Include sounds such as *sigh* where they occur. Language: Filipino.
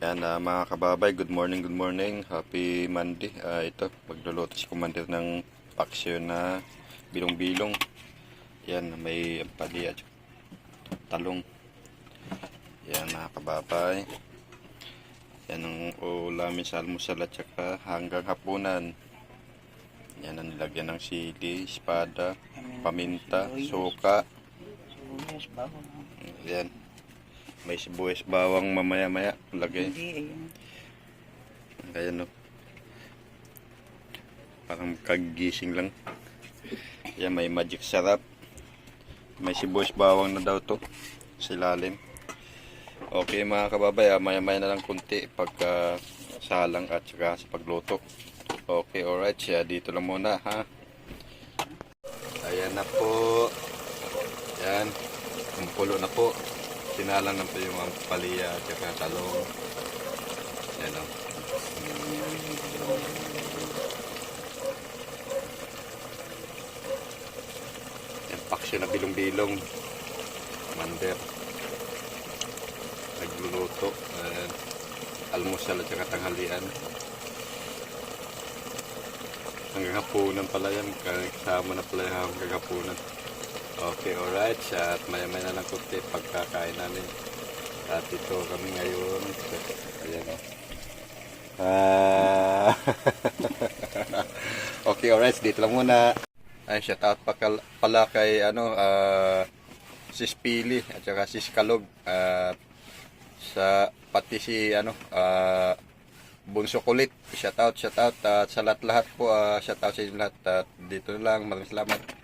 Yan ah, mga kababay, good morning, good morning. Happy Monday. Ah, ito, magluluto si Commander ng paksyo na bilong-bilong. Yan, may pali at talong. Yan mga kababay. Yan ang ulamin sa almusal at saka hanggang hapunan. Yan ang nilagyan ng sili, espada, paminta, suka. Yan. May sibuyas bawang mamaya-maya. Lagay. Hindi, ayun. Kaya no. Parang kagising lang. Yan, may magic sarap. May sibuyas bawang na daw to. Sa ilalim. Okay mga kababay, ah, maya-maya na lang kunti pagka salang at saka sa pagluto. Okay, alright. Siya dito lang muna ha. Ayan na po. Yan. Kumukulo na po. Sinalang na po yung mga palya at saka talong. Yan o. Yan, paksyo na bilong-bilong. Mander. Nagluluto. Ayan. almusal at saka tanghalian. Hanggang hapunan pala yan. Kasama na pala yung hanggang hapunan. Okay, alright. At maya-maya na lang kunti pagkakain namin. At ito kami ngayon. Ayan o. Ah. *laughs* okay, alright. Dito lang muna. Ay, shout out pa pala kay ano, ah, Sis Pili at saka Sis Kalog. At sa pati si ano, ah, Bunso Kulit. Shout out, shout out. At sa lahat-lahat po, ah, shout out sa lahat. At dito na lang. Maraming salamat.